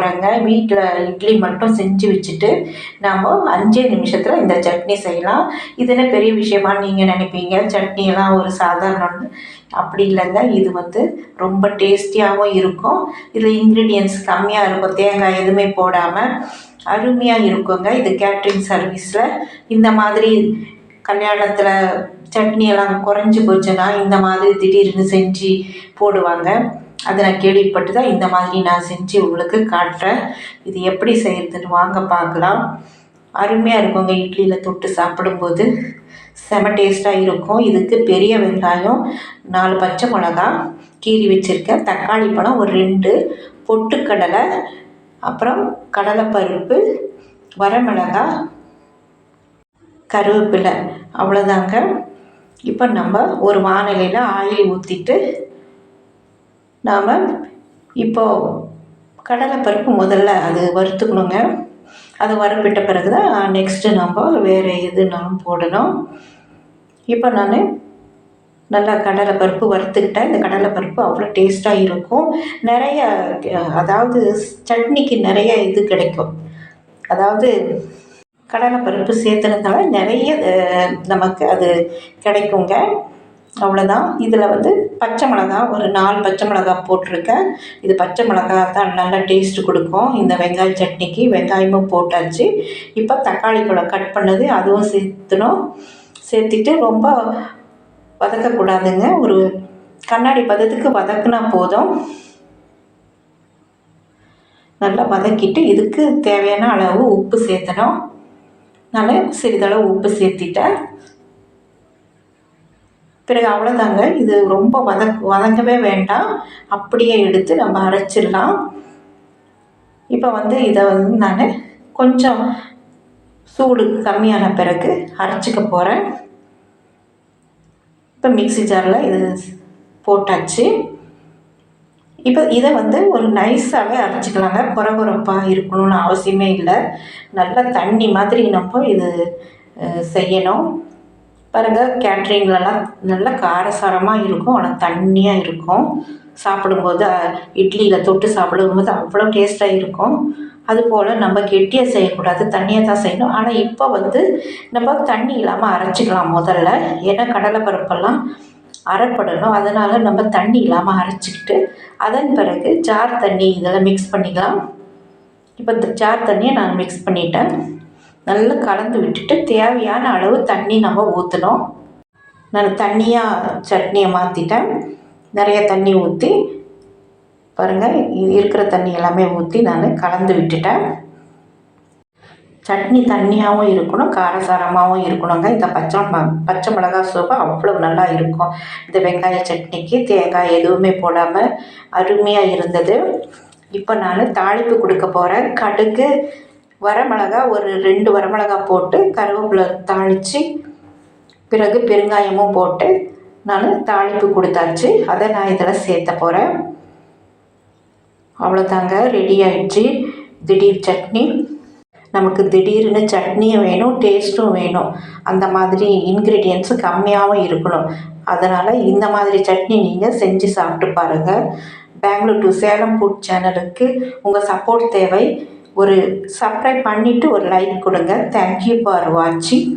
பாருங்க வீட்டில் இட்லி மட்டும் செஞ்சு வச்சுட்டு நம்ம அஞ்சே நிமிஷத்தில் இந்த சட்னி செய்யலாம். இது என்ன பெரிய விஷயமா நீங்கள் நினைப்பீங்க? சட்னியெல்லாம் ஒரு சாதாரண அப்படி இல்லைங்க. இது வந்து ரொம்ப டேஸ்டியாகவும் இருக்கும். இதில் இன்க்ரீடியன்ஸ் கம்மியாக இருக்கும். தேங்காய் எதுவுமே போடாமல் அருமையாக இருக்குங்க. இது கேட்ரிங் சர்வீஸில். இந்த மாதிரி கல்யாணத்தில் சட்னியெல்லாம் குறைஞ்சி போச்சுன்னா இந்த மாதிரி திடீர்னு செஞ்சு போடுவாங்க. அதை நான் கேள்விப்பட்டு தான் இந்த மாதிரி நான் செஞ்சு உங்களுக்கு காட்டுறேன். இது எப்படி செய்கிறதுன்னு வாங்க பார்க்கலாம். அருமையாக இருக்குங்க இட்லியில் தொட்டு சாப்பிடும்போது. செம டேஸ்ட்டாக இருக்கும். இதுக்கு பெரிய வெங்காயம் நாலு பச்சை மிளகா கீறி வச்சுருக்கேன் தக்காளி பழம் ஒரு ரெண்டு பொட்டுக்கடலை அப்புறம் கடலைப்பருப்பு வரமிளகா கருவேப்பிலை. அவ்வளோதாங்க இப்போ நம்ம ஒரு வானிலையில் ஆயில் ஊற்றிட்டு நாம் இப்போது கடலைப்பருப்பு முதல்ல அது வறுத்துக்கணுங்க. அது வறுப்பிட்ட பிறகு தான் நெக்ஸ்ட்டு நம்ம வேறு எதுனாலும் போடணும். இப்போ நான் நல்லா கடலைப்பருப்பு வறுத்துக்கிட்டேன். இந்த கடலைப்பருப்பு அவ்வளோ டேஸ்ட்டாக இருக்கும். நிறைய அதாவது சட்னிக்கு நிறைய இது கிடைக்கும். அதாவது கடலைப்பருப்பு சேர்த்துனதால நிறைய நமக்கு அது கிடைக்குங்க. அவ்வளோதான் இதில் வந்து பச்சை மிளகா ஒரு நாலு பச்சை மிளகா போட்டிருக்கேன். இது பச்சை மிளகா தான் நல்லா டேஸ்ட்டு கொடுக்கும். இந்த வெங்காய சட்னிக்கு வெங்காயமும் போட்டாச்சு. இப்போ தக்காளி பழம் கட் பண்ணது அதுவும் சேர்த்துணும். சேர்த்துட்டு ரொம்ப வதக்கக்கூடாதுங்க. ஒரு கண்ணாடி பதத்துக்கு வதக்குனா போதும். நல்லா வதக்கிட்டு இதுக்கு தேவையான அளவு உப்பு சேர்த்தணும். நல்லா சிறிதளவு உப்பு சேர்த்திட்டேன். பிறகு அவ்வளோதாங்க இது ரொம்ப வத வதங்கவே வேண்டாம். அப்படியே எடுத்து நம்ம அரைச்சிடலாம். இப்போ வந்து இதை வந்து நான் கொஞ்சம் சூடு கம்மியான பிறகு அரைச்சிக்க போகிறேன் இப்போ மிக்சி ஜாரில் இது போட்டாச்சு. இப்போ இதை வந்து ஒரு நைஸாகவே அரைச்சிக்கலாங்க. குறகுறப்பாக இருக்கணும்னு அவசியமே இல்லை. நல்லா தண்ணி மாதிரி நம்ம இது செய்யணும். பாருங்கள் கேட்ரிங்லலாம் நல்லா காரசாரமாக இருக்கும் ஆனால் தண்ணியாக இருக்கும். சாப்பிடும்போது இட்லியில் தொட்டு சாப்பிடும்போது அவ்வளோ டேஸ்ட்டாக இருக்கும். அதுபோல் நம்ம கெட்டியாக செய்யக்கூடாது தண்ணியாக தான் செய்யணும். ஆனால் இப்போ வந்து நம்ம தண்ணி இல்லாமல் அரைச்சிக்கலாம் முதல்ல. ஏன்னா கடலைப்பருப்பெல்லாம் அரைப்படணும். அதனால் நம்ம தண்ணி இல்லாமல் அரைச்சிக்கிட்டு அதன் பிறகு ஜார் தண்ணி இதெல்லாம் மிக்ஸ் பண்ணிக்கலாம். இப்போ ஜார் தண்ணியை நான் மிக்ஸ் பண்ணிட்டேன். நல்லா கலந்து விட்டுட்டு தேவையான அளவு தண்ணி நம்ம ஊற்றணும் நான் தண்ணியாக சட்னியை மாற்றிட்டேன் நிறைய தண்ணி ஊற்றி பாருங்கள் இருக்கிற தண்ணி எல்லாமே ஊற்றி நான் கலந்து விட்டுட்டேன். சட்னி தண்ணியாகவும் இருக்கணும் காரசாரமாகவும் இருக்கணுங்க. இந்த பச்சை பச்சை மிளகா சோப்பு அவ்வளோ நல்லா இருக்கும். இந்த வெங்காய சட்னிக்கு தேங்காய் எதுவுமே போடாமல் அருமையாக இருந்தது. இப்போ நான் தாளிப்பு கொடுக்க போகிறேன் கடுகு வரமிளகா ஒரு ரெண்டு வரமிளகா போட்டு கருவேப்பிலை தாளித்து பிறகு பெருங்காயமும் போட்டு நான் தாளிப்பு கொடுத்தாச்சு. அதை நான் இதில் சேர்த்த போகிறேன் அவ்வளோதாங்க ரெடி ஆயிடுச்சு. திடீர் சட்னி. நமக்கு திடீர்னு சட்னியும் வேணும் டேஸ்ட்டும் வேணும். அந்த மாதிரி இன்க்ரீடியன்ஸு கம்மியாகவும் இருக்கணும். அதனால் இந்த மாதிரி சட்னி நீங்கள் செஞ்சு சாப்பிட்டு பாருங்கள் பெங்களூர் டு சேலம் ஃபுட் சேனலுக்கு உங்கள் சப்போர்ட் தேவை. ஒரு சப்ஸ்கிரைப் பண்ணிவிட்டு ஒரு லைக் கொடுங்க. தேங்க்யூ ஃபார் வாட்சிங்